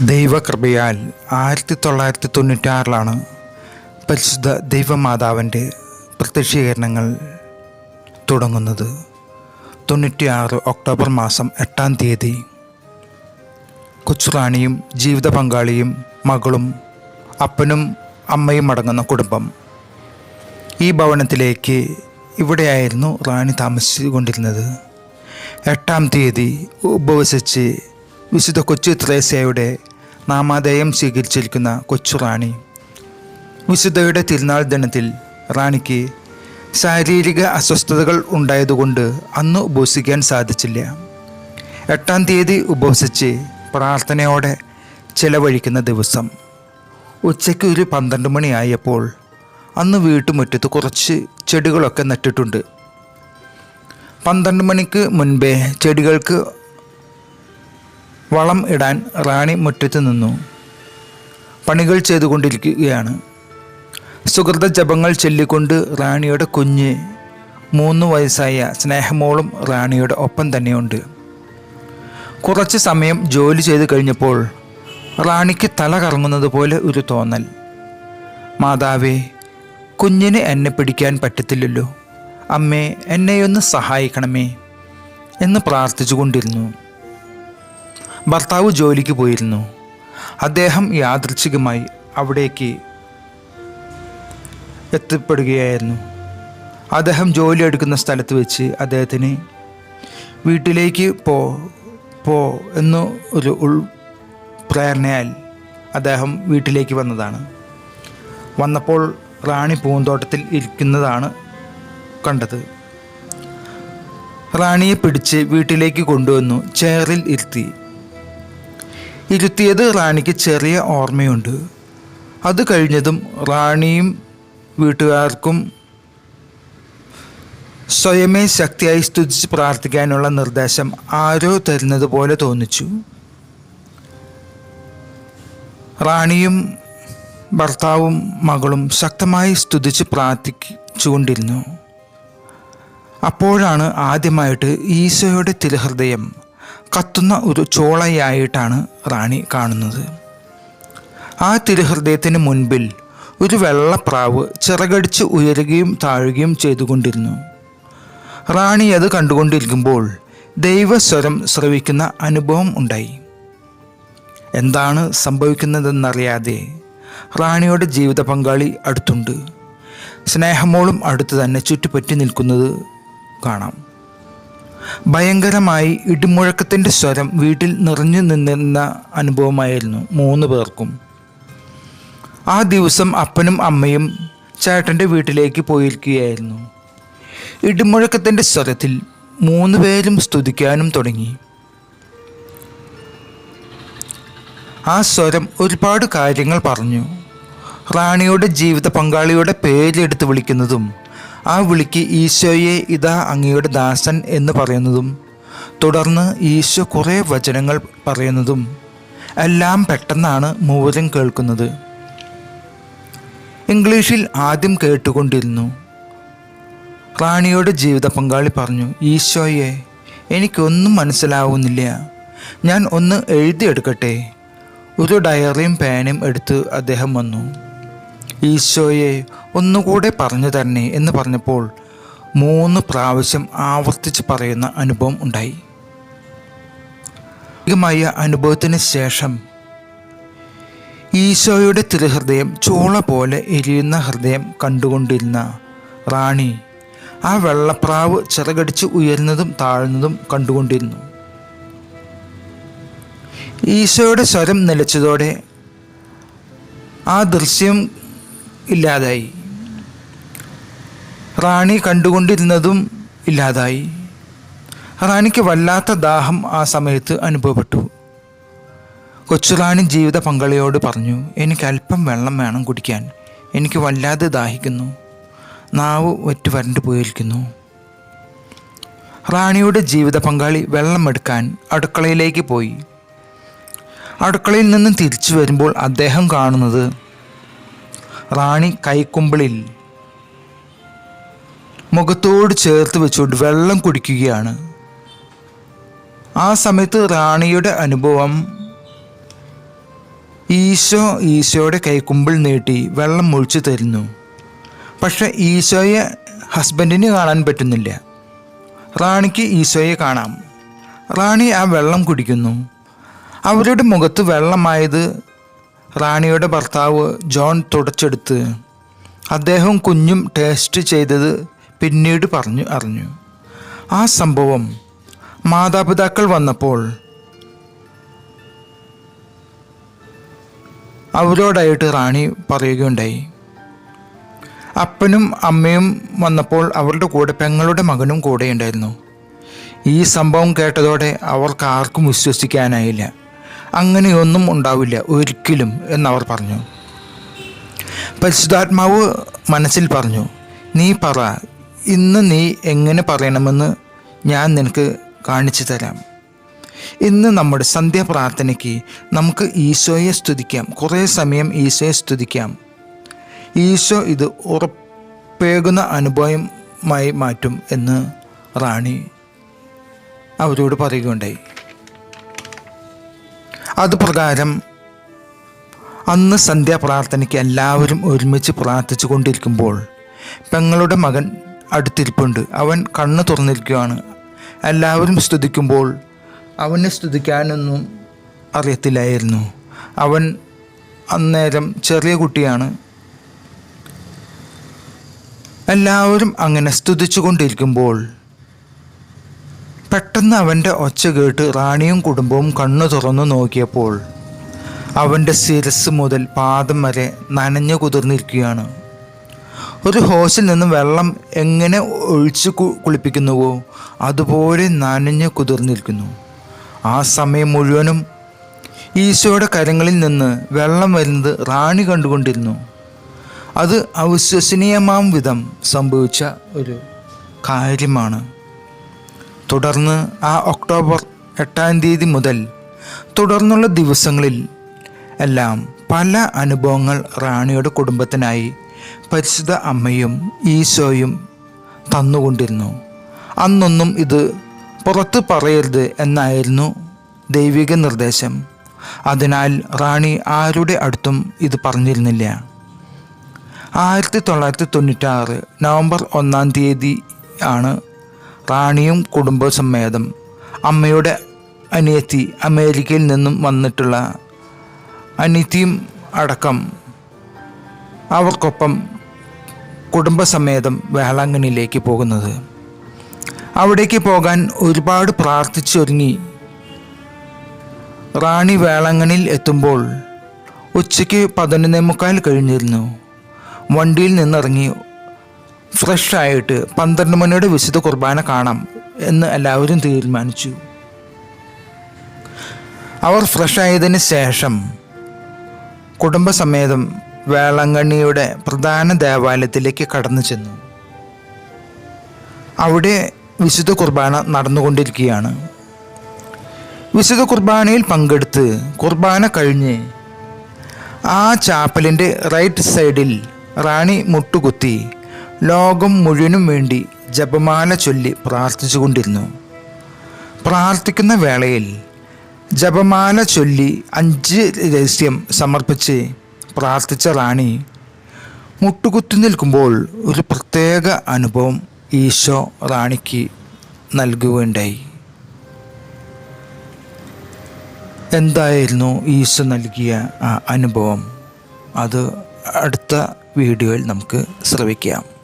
ദൈവകൃപയാൽ ആയിരത്തി തൊള്ളായിരത്തി തൊണ്ണൂറ്റാറിലാണ് പരിശുദ്ധ ദൈവമാതാവിന്റെ പ്രത്യക്ഷീകരണങ്ങൾ തുടങ്ങുന്നത്. തൊണ്ണൂറ്റിയാറ് ഒക്ടോബർ മാസം എട്ടാം തീയതി. കൊച്ചുറാണിയും ജീവിത പങ്കാളിയും മകളും അപ്പനും അമ്മയും അടങ്ങുന്ന കുടുംബം. ഈ ഭവനത്തിലേക്ക് ഇവിടെയായിരുന്നു റാണി താമസിച്ചുകൊണ്ടിരുന്നത്. എട്ടാം തീയതി ഉപവസിച്ച് വിശുദ്ധ കൊച്ചു ത്രേസ്യയുടെ നാമാദേയം സ്വീകരിച്ചിരിക്കുന്ന കൊച്ചു റാണി. വിശുദ്ധയുടെ തിരുനാൾ ദിനത്തിൽ റാണിക്ക് ശാരീരിക അസ്വസ്ഥതകൾ ഉണ്ടായതുകൊണ്ട് അന്ന് ഉപവസിക്കാൻ സാധിച്ചില്ല. എട്ടാം തീയതി ഉപവസിച്ച് പ്രാർത്ഥനയോടെ ചിലവഴിക്കുന്ന ദിവസം ഉച്ചയ്ക്ക് ഒരു പന്ത്രണ്ട് മണിയായപ്പോൾ അന്ന് വീട്ടുമുറ്റത്ത് കുറച്ച് ചെടികളൊക്കെ നട്ടിട്ടുണ്ട്. പന്ത്രണ്ട് മണിക്ക് മുൻപേ ചെടികൾക്ക് വളം ഇടാൻ റാണി മുറ്റത്ത് നിന്നു. പണികൾ ചെയ്തുകൊണ്ടിരിക്കുകയാണ്. സുഹൃത ജപങ്ങൾ ചൊല്ലിക്കൊണ്ട് റാണിയുടെ കുഞ്ഞ് മൂന്ന് വയസ്സായ സ്നേഹമോളും റാണിയുടെ ഒപ്പം തന്നെയുണ്ട്. കുറച്ച് സമയം ജോലി ചെയ്ത് കഴിഞ്ഞപ്പോൾ റാണിക്ക് തല കറങ്ങുന്നത് പോലെ ഒരു തോന്നൽ. മാതാവേ കുഞ്ഞിന് എന്നെ പിടിക്കാൻ പറ്റത്തില്ലല്ലോ. അമ്മേ എന്നെയൊന്ന് സഹായിക്കണമേ എന്ന് പ്രാർത്ഥിച്ചുകൊണ്ടിരുന്നു. ഭർത്താവ് ജോലിക്ക് പോയിരുന്നു. അദ്ദേഹം യാദൃച്ഛികമായി അവിടേക്ക് എത്തിപ്പെടുകയായിരുന്നു. അദ്ദേഹം ജോലി എടുക്കുന്ന സ്ഥലത്ത് വെച്ച് അദ്ദേഹത്തിന് വീട്ടിലേക്ക് പോ പോ എന്ന് ഒരു ഉൾ പ്രേരണയാൽ അദ്ദേഹം വീട്ടിലേക്ക് വന്നതാണ്. വന്നപ്പോൾ റാണി പൂന്തോട്ടത്തിൽ ഇരിക്കുന്നതാണ് കണ്ടത്. റാണിയെ പിടിച്ച് വീട്ടിലേക്ക് കൊണ്ടുവന്നു ചെയറിൽ ഇരുത്തി. ഇരുത്തിയത് റാണിക്ക് ചെറിയ ഓർമ്മയുണ്ട്. അത് കഴിഞ്ഞതും റാണിയും വീട്ടുകാർക്കും സ്വയമേ ശക്തിയായി സ്തുതിച്ച് പ്രാർത്ഥിക്കാനുള്ള നിർദ്ദേശം ആരോ തരുന്നത് പോലെ തോന്നിച്ചു. റാണിയും ഭർത്താവും മകളും ശക്തമായി സ്തുതിച്ച് പ്രാർത്ഥിച്ചുകൊണ്ടിരുന്നു. അപ്പോഴാണ് ആദ്യമായിട്ട് ഈശോയുടെ തിരുഹൃദയം കത്തുന്ന ഒരു ചോളയായിട്ടാണ് റാണി കാണുന്നത്. ആ തിരുഹൃദയത്തിന് മുൻപിൽ ഒരു വെള്ളപ്രാവ് ചിറകടിച്ച് ഉയരുകയും താഴുകയും ചെയ്തുകൊണ്ടിരുന്നു. റാണി അത് കണ്ടുകൊണ്ടിരിക്കുമ്പോൾ ദൈവസ്വരം ശ്രവിക്കുന്ന അനുഭവം ഉണ്ടായി. എന്താണ് സംഭവിക്കുന്നതെന്നറിയാതെ റാണിയുടെ ജീവിത പങ്കാളി അടുത്തുണ്ട്. സ്നേഹമോളും അടുത്ത് തന്നെ ചുറ്റുപറ്റി നിൽക്കുന്നത് കാണാം. ഭയങ്കരമായി ഇടിമുഴക്കത്തിന്റെ സ്വരം വീട്ടിൽ നിറഞ്ഞു നിന്നിരുന്ന അനുഭവമായിരുന്നു മൂന്ന് പേർക്കും. ആ ദിവസം അപ്പനും അമ്മയും ചേട്ടന്റെ വീട്ടിലേക്ക് പോയിരിക്കുകയായിരുന്നു. ഇടിമുഴക്കത്തിന്റെ സ്വരത്തിൽ മൂന്ന് പേരും സ്തുതിക്കാനും തുടങ്ങി. ആ സ്വരം ഒരുപാട് കാര്യങ്ങൾ പറഞ്ഞു. റാണിയുടെ ജീവിത പങ്കാളിയുടെ പേരെടുത്ത് വിളിക്കുന്നതും ആ വിളിക്ക് ഈശോയെ ഇതാ അങ്ങയുടെ ദാസൻ എന്ന് പറയുന്നതും തുടർന്ന് ഈശോ കുറേ വചനങ്ങൾ പറയുന്നതും എല്ലാം പെട്ടെന്നാണ് മൂവരും കേൾക്കുന്നത്. ഇംഗ്ലീഷിൽ ആദ്യം കേട്ടുകൊണ്ടിരുന്നു. റാണിയുടെ ജീവിത പങ്കാളി പറഞ്ഞു ഈശോയെ എനിക്കൊന്നും മനസ്സിലാവുന്നില്ല. ഞാൻ ഒന്ന് എഴുതിയെടുക്കട്ടെ. ഒരു ഡയറിയും പേനയും എടുത്ത് അദ്ദേഹം വന്നു. ഈശോയെ ഒന്നുകൂടെ പറഞ്ഞു തരണേ എന്ന് പറഞ്ഞപ്പോൾ മൂന്ന് പ്രാവശ്യം ആവർത്തിച്ച് പറയുന്ന അനുഭവം ഉണ്ടായി. മായ അനുഭവത്തിന് ശേഷം ഈശോയുടെ തിരുഹൃദയം ചൂള പോലെ എരിയുന്ന ഹൃദയം കണ്ടുകൊണ്ടിരുന്ന റാണി ആ വെള്ളപ്രാവ് ചിറകടിച്ച് ഉയരുന്നതും താഴ്ന്നതും കണ്ടുകൊണ്ടിരുന്നു. ഈശോയുടെ സ്വരം നിലച്ചതോടെ ആ ദൃശ്യം ഇല്ലാതായി. റാണി കണ്ടുകൊണ്ടിരുന്നതും ഇല്ലാതായി. റാണിക്ക് വല്ലാത്ത ദാഹം ആ സമയത്ത് അനുഭവപ്പെട്ടു. കൊച്ചുറാണി ജീവിത പങ്കാളിയോട് പറഞ്ഞു എനിക്ക് അല്പം വെള്ളം വേണം കുടിക്കാൻ. എനിക്ക് വല്ലാതെ ദാഹിക്കുന്നു. നാവ് ഒറ്റ വരണ്ടു പോയിരിക്കുന്നു. റാണിയുടെ ജീവിത പങ്കാളി വെള്ളം എടുക്കാൻ അടുക്കളയിലേക്ക് പോയി. അടുക്കളയിൽ നിന്നും തിരിച്ചു വരുമ്പോൾ അദ്ദേഹം കാണുന്നത് റാണി കൈക്കുമ്പിളിൽ മുഖത്തോട് ചേർത്ത് വെച്ചുകൊണ്ട് വെള്ളം കുടിക്കുകയാണ്. ആ സമയത്ത് റാണിയുടെ അനുഭവം ഈശോ ഈശോയുടെ കൈക്കുമ്പിൾ നീട്ടി വെള്ളം ഒഴിച്ചു തരുന്നു. പക്ഷെ ഈശോയെ ഹസ്ബൻഡിന് കാണാൻ പറ്റുന്നില്ല. റാണിക്ക് ഈശോയെ കാണാം. റാണി ആ വെള്ളം കുടിക്കുന്നു. അവരുടെ മുഖത്ത് വെള്ളമായത് റാണിയുടെ ഭർത്താവ് ജോൺ തുടച്ചെടുത്ത് അദ്ദേഹം കുഞ്ഞും ടേസ്റ്റ് ചെയ്തത് പിന്നീട് പറഞ്ഞു അറിഞ്ഞു. ആ സംഭവം മാതാപിതാക്കൾ വന്നപ്പോൾ അവരോടായിട്ട് റാണി പറയുകയുണ്ടായി. അപ്പനും അമ്മയും വന്നപ്പോൾ അവരുടെ കൂടെ പെങ്ങളുടെ മകനും കൂടെയുണ്ടായിരുന്നു. ഈ സംഭവം കേട്ടതോടെ അവർക്ക് ആർക്കും വിശ്വസിക്കാനായില്ല. അങ്ങനെയൊന്നും ഉണ്ടാവില്ല ഒരിക്കലും എന്നവർ പറഞ്ഞു. പരിശുദ്ധാത്മാവ് മനസ്സിൽ പറഞ്ഞു നീ പറ ഇന്ന് നീ എങ്ങനെ പറയണമെന്ന് ഞാൻ നിനക്ക് കാണിച്ചു തരാം. ഇന്ന് നമ്മുടെ സന്ധ്യാപ്രാർത്ഥനയ്ക്ക് നമുക്ക് ഈശോയെ സ്തുതിക്കാം കുറേ സമയം ഈശോയെ സ്തുതിക്കാം. ഈശോ ഇത് ഉറപ്പേകുന്ന അനുഭവമായി മാറ്റും എന്ന് റാണി അവരോട് പറയുകയുണ്ടായി. അതുപ്രകാരം അന്ന് സന്ധ്യാപ്രാർത്ഥനയ്ക്ക് എല്ലാവരും ഒരുമിച്ച് പ്രാർത്ഥിച്ചു കൊണ്ടിരിക്കുമ്പോൾ പെങ്ങളുടെ മകൻ അടുത്തിരിപ്പുണ്ട്. അവൻ കണ്ണ് തുറന്നിരിക്കുകയാണ്. എല്ലാവരും സ്തുതിക്കുമ്പോൾ അവനെ സ്തുതിക്കാനൊന്നും അറിയത്തില്ലായിരുന്നു. അവൻ അന്നേരം ചെറിയ കുട്ടിയാണ്. എല്ലാവരും അങ്ങനെ സ്തുതിച്ചു കൊണ്ടിരിക്കുമ്പോൾ പെട്ടെന്ന് അവന്റെ ഒച്ച കേട്ട് റാണിയും കുടുംബവും കണ്ണു തുറന്നു നോക്കിയപ്പോൾ അവന്റെ ശിരസ് മുതൽ പാദം വരെ നനഞ്ഞു കുതിർന്നിരിക്കുകയാണ്. ഒരു ഹോസിൽ നിന്ന് വെള്ളം എങ്ങനെ ഒഴിച്ചു കുളിപ്പിക്കുന്നുവോ അതുപോലെ നനഞ്ഞു കുതിർന്നിരിക്കുന്നു. ആ സമയം മുഴുവനും ഈശോയുടെ കരങ്ങളിൽ നിന്ന് വെള്ളം വരുന്നത് റാണി കണ്ടുകൊണ്ടിരുന്നു. അത് അവിശ്വസനീയമാം വിധം സംഭവിച്ച ഒരു കാര്യമാണ്. തുടർന്ന് ആ ഒക്ടോബർ എട്ടാം തീയതി മുതൽ തുടർന്നുള്ള ദിവസങ്ങളിൽ എല്ലാം പല അനുഭവങ്ങൾ റാണിയുടെ കുടുംബത്തിനായി പരിശുദ്ധ അമ്മയും ഈശോയും തന്നുകൊണ്ടിരുന്നു. അന്നൊന്നും ഇത് പുറത്ത് പറയരുത് എന്നായിരുന്നു ദൈവിക നിർദ്ദേശം. അതിനാൽ റാണി ആരുടെ അടുത്തും ഇത് പറഞ്ഞിരുന്നില്ല. ആയിരത്തി തൊള്ളായിരത്തി തൊണ്ണൂറ്റാറ് നവംബർ ഒന്നാം തീയതി ആണ് റാണിയും കുടുംബസമേതം അമ്മയുടെ അനിയത്തി അമേരിക്കയിൽ നിന്നും വന്നിട്ടുള്ള അനിയത്തിയും അടക്കം അവർക്കൊപ്പം കുടുംബസമേതം വേളാങ്കണ്ണിയിലേക്ക് പോകുന്നത്. അവിടേക്ക് പോകാൻ ഒരുപാട് പ്രാർത്ഥിച്ചൊരുങ്ങി. റാണി വേളാങ്കണ്ണിയിൽ എത്തുമ്പോൾ ഉച്ചയ്ക്ക് പതിനൊന്നേ മുക്കാൽ കഴിഞ്ഞിരുന്നു. വണ്ടിയിൽ നിന്നിറങ്ങി ഫ്രഷ് ആയിട്ട് പന്ത്രണ്ട് മണിയുടെ വിശുദ്ധ കുർബാന കാണാം എന്ന് എല്ലാവരും തീരുമാനിച്ചു. അവർ ഫ്രഷ് ആയതിന് ശേഷം കുടുംബസമേതം വേളങ്കണ്ണിയുടെ പ്രധാന ദേവാലയത്തിലേക്ക് കടന്നു ചെന്നു. അവിടെ വിശുദ്ധ കുർബാന നടന്നുകൊണ്ടിരിക്കുകയാണ്. വിശുദ്ധ കുർബാനയിൽ പങ്കെടുത്ത് കുർബാന കഴിഞ്ഞ് ആ ചാപ്പലിന്റെ റൈറ്റ് സൈഡിൽ റാണി മുട്ടുകുത്തി ലോകം മുഴുവനും വേണ്ടി ജപമാല ചൊല്ലി പ്രാർത്ഥിച്ചുകൊണ്ടിരുന്നു. പ്രാർത്ഥിക്കുന്ന വേളയിൽ ജപമാല ചൊല്ലി അഞ്ച് രഹസ്യം സമർപ്പിച്ച് പ്രാർത്ഥിച്ച റാണി മുട്ടുകുത്തി നിൽക്കുമ്പോൾ ഒരു പ്രത്യേക അനുഭവം ഈശോ റാണിക്ക് നൽകുകയുണ്ടായി. എന്തായിരുന്നു ഈശോ നൽകിയ ആ അനുഭവം? അത് അടുത്ത വീഡിയോയിൽ നമുക്ക് ശ്രവിക്കാം.